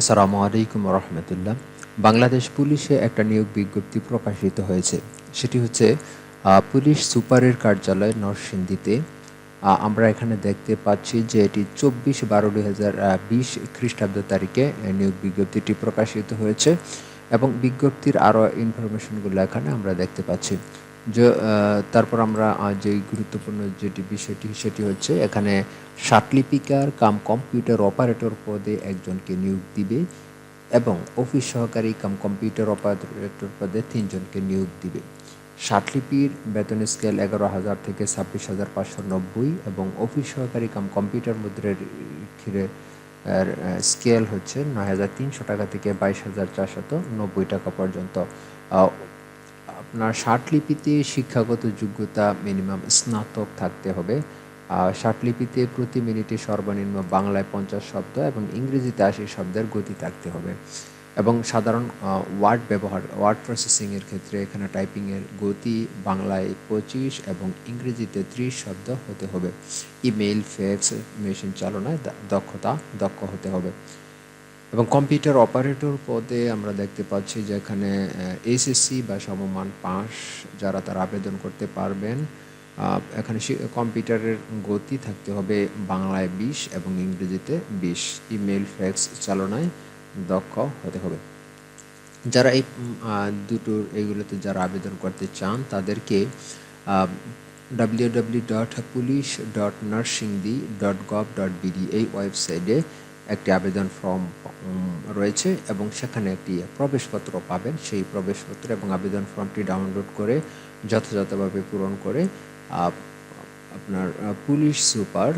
আসসালামু আলাইকুম রহমতুল্লাহ বাংলাদেশ পুলিশে একটা নিয়োগ বিজ্ঞপ্তি প্রকাশিত হয়েছে। সেটি হচ্ছে পুলিশ সুপারের কার্যালয় নরসিংদীতে। আমরা এখানে দেখতে পাচ্ছি যে এটি চব্বিশ বারো দুই হাজার বিশ খ্রিস্টাব্দ তারিখে নিয়োগ বিজ্ঞপ্তিটি প্রকাশিত হয়েছে এবং বিজ্ঞপ্তির আরও ইনফরমেশনগুলো এখানে আমরা দেখতে পাচ্ছি। তারপর আমরা যে গুরুত্বপূর্ণ যেটি বিষয়টি, সেটি হচ্ছে এখানে সাতলিপিকার কাম কম্পিউটার অপারেটর পদে একজনকে নিয়োগ দিবে এবং অফিস সহকারী কাম কম্পিউটার অপারেটর পদে তিনজনকে নিয়োগ দিবে। ষাটলিপির বেতন স্কেল এগারো হাজার থেকে ছাব্বিশ হাজার পাঁচশো নব্বই এবং অফিস সহকারী কাম কম্পিউটার মুদ্রের ক্ষীরে স্কেল হচ্ছে নয় হাজার তিনশো টাকা থেকে বাইশ হাজার চারশত নব্বই টাকা পর্যন্ত। আপনার ষাটলিপিতে শিক্ষাগত যোগ্যতা মিনিমাম স্নাতক থাকতে হবে। ষাটলিপিতে প্রতি মিনিটে সর্বনিম্ন বাংলায় পঞ্চাশ শব্দ এবং ইংরেজিতে আশি শব্দের গতি থাকতে হবে। এবং সাধারণ ওয়ার্ড ব্যবহার ওয়ার্ড প্রসেসিংয়ের ক্ষেত্রে এখানে টাইপিংয়ের গতি বাংলায় পঁচিশ এবং ইংরেজিতে ত্রিশ শব্দ হতে হবে। ইমেইল ফ্যাক্স মেশিন চালনায় দক্ষতা, দক্ষ হতে হবে। এবং কম্পিউটার অপারেটর পদে আমরা দেখতে পাচ্ছি যে এখানে এসএসসি বা সমমান পাস যারা তারা আবেদন করতে পারবেন। এখানে কম্পিউটারের গতি থাকতে হবে বাংলায় বিশ এবং ইংরেজিতে বিশ। ইমেল, ফ্যাক্স, চালনায় দক্ষ হতে হবে। যারা এই দুটোর এগুলোতে যারা আবেদন করতে চান তাদেরকে W W dot police dot Narsingdi dot gov dot BD এই ওয়েবসাইটে একটি আবেদন ফর্ম রয়েছে এবং সেখানে একটি প্রবেশপত্র পাবেন। সেই প্রবেশপত্র এবং আবেদন ফর্মটি ডাউনলোড করে যথাযথভাবে পূরণ করে আপনার পুলিশ সুপার,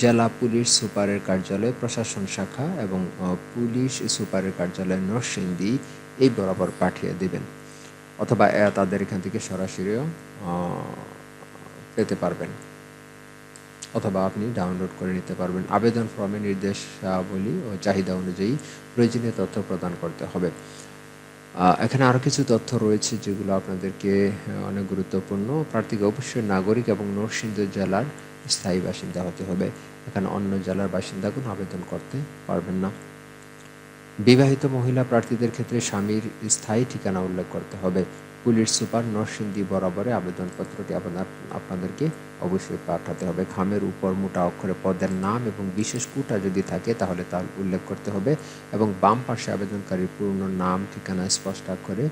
জেলা পুলিশ সুপারের কার্যালয়, প্রশাসন শাখা এবং পুলিশ সুপারের কার্যালয় নরসিংদী এই বরাবর পাঠিয়ে দেবেন অথবা তাদের এখান থেকে সরাসরিও পেতে পারবেন। অথবা আপনি ডাউনলোড করে নিতে পারবেন। আবেদন ফর্মে নির্দেশাবলী ও চাহিদা অনুযায়ী প্রয়োজনীয় তথ্য প্রদান করতে হবে। এখানে আরও কিছু তথ্য রয়েছে যেগুলো আপনাদেরকে অনেক গুরুত্বপূর্ণ। প্রার্থীকে অবশ্যই নাগরিক এবং নরসিংদী জেলার স্থায়ী বাসিন্দা হতে হবে। এখানে অন্য জেলার বাসিন্দাগুলো আবেদন করতে পারবেন না। বিবাহিত মহিলা প্রার্থীদের ক্ষেত্রে স্বামীর স্থায়ী ঠিকানা উল্লেখ করতে হবে। পুলিশ সুপার নরসিংদী বরাবরে আবেদনপত্রটি আপনার আপনাদেরকে অবশ্যই পাঠাতে হবে। খামের উপর মোটা অক্ষরে পদের নাম এবং বিশেষ কুটা যদি থাকে তাহলে তার উল্লেখ করতে হবে এবং বাম পাশে আবেদনকারীর পূর্ণ নাম, ঠিকানা স্পষ্ট করে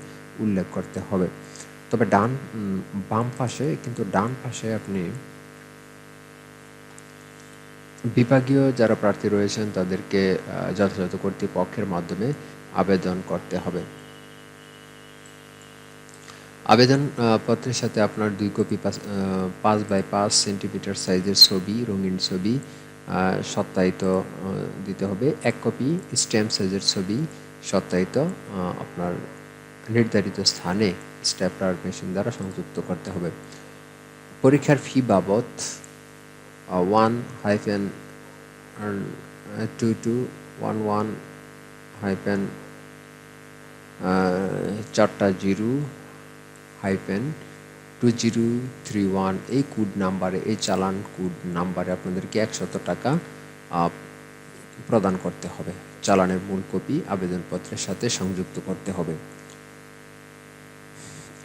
উল্লেখ করতে হবে। তবে ডান বাম পাশে কিন্তু ডান পাশে আপনি বিভাগীয় যারা প্রার্থী রয়েছেন তাদেরকে যথাযথ কর্তৃপক্ষের মাধ্যমে আবেদন করতে হবে। আবেদন পত্রের সাথে আপনার দুই কপি পাঁচ- বাই পাঁচ সেন্টিমিটার সাইজের ছবি, রঙিন ছবি সত্যায়িত দিতে হবে। এক কপি স্ট্যাম্প সাইজের ছবি, সত্যায়িত আপনার নির্ধারিত স্থানে স্ট্যাপলার মেশিন দ্বারা সংযুক্ত করতে হবে। পরীক্ষার ফি বাবদ one hyphen two two one one hyphen চারটা zero hyphen two zero three one এই কোড নাম্বারে এই চালান কোড নাম্বারে আপনাদেরকে একশত টাকা প্রদান করতে হবে। চালানের মূল কপি, আবেদনপত্রের সাথে সংযুক্ত করতে হবে।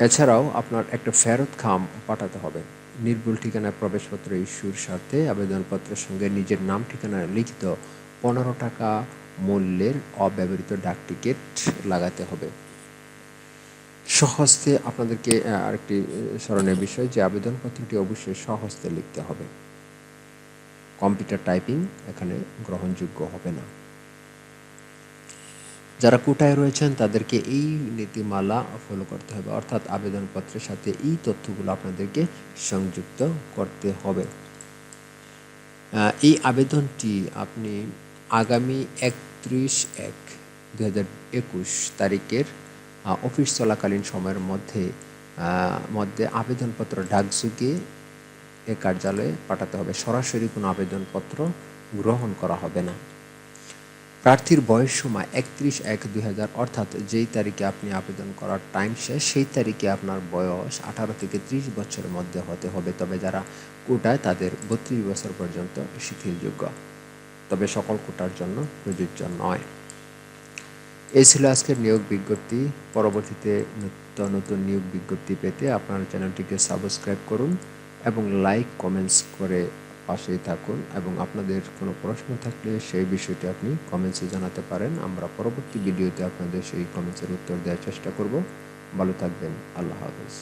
এছাড়াও আপনার একটা ফেরত খাম পাঠাতে হবে। নির্ভুল ঠিকানায় প্রবেশপত্র ইস্যুর সাথে আবেদনপত্রের সঙ্গে নিজের নাম ঠিকানায় লিখিত পনেরো টাকা মূল্যের অব্যবহৃত ডাক টিকিট লাগাতে হবে। সহস্তে আপনাদেরকে আরেকটি আহ, স্মরণীয় বিষয় যে আবেদনপত্রটি অবশ্যই সহস্তে লিখতে হবে। কম্পিউটার টাইপিং এখানে গ্রহণযোগ্য হবে না। যারা কোটায় রয়েছেন তাদেরকে এই নীতিমালা ফলো করতে হবে। অর্থাৎ আবেদনপত্রের সাথে এই তথ্যগুলো আপনাদেরকে সংযুক্ত করতে হবে। এই আবেদনটি আপনি আগামী একত্রিশ এক দু হাজার একুশ তারিখের অফিস চলাকালীন সময়ের মধ্যে মধ্যে আবেদনপত্র ডাকযোগে এ কার্যালয়ে পাঠাতে হবে। সরাসরি কোনো আবেদনপত্র গ্রহণ করা হবে না। প্রার্থীর বয়স সময় একত্রিশ এক দুই হাজার অর্থাৎ যেই তারিখে আপনি আবেদন করার টাইম শেষ, সেই তারিখে আপনার বয়স আঠারো থেকে ত্রিশ বছরের মধ্যে হতে হবে। তবে যারা কোটায়, তাদের বত্রিশ বছর পর্যন্ত শিথিলযোগ্য। তবে সকল কোটার জন্য প্রযোজ্য নয়। এই ছিল আজকের নিয়োগ বিজ্ঞপ্তি। পরবর্তীতে নিত্য নতুন নিয়োগ বিজ্ঞপ্তি পেতে আপনার চ্যানেলটিকে সাবস্ক্রাইব করুন এবং লাইক, কমেন্টস করে পাশেই থাকুন এবং আপনাদের কোনো প্রশ্ন থাকলে সেই বিষয়টি আপনি কমেন্টসে জানাতে পারেন। আমরা পরবর্তী ভিডিওতে আপনাদের সেই কমেন্টসের উত্তর দেওয়ার চেষ্টা করব। ভালো থাকবেন। আল্লাহ হাফেজ।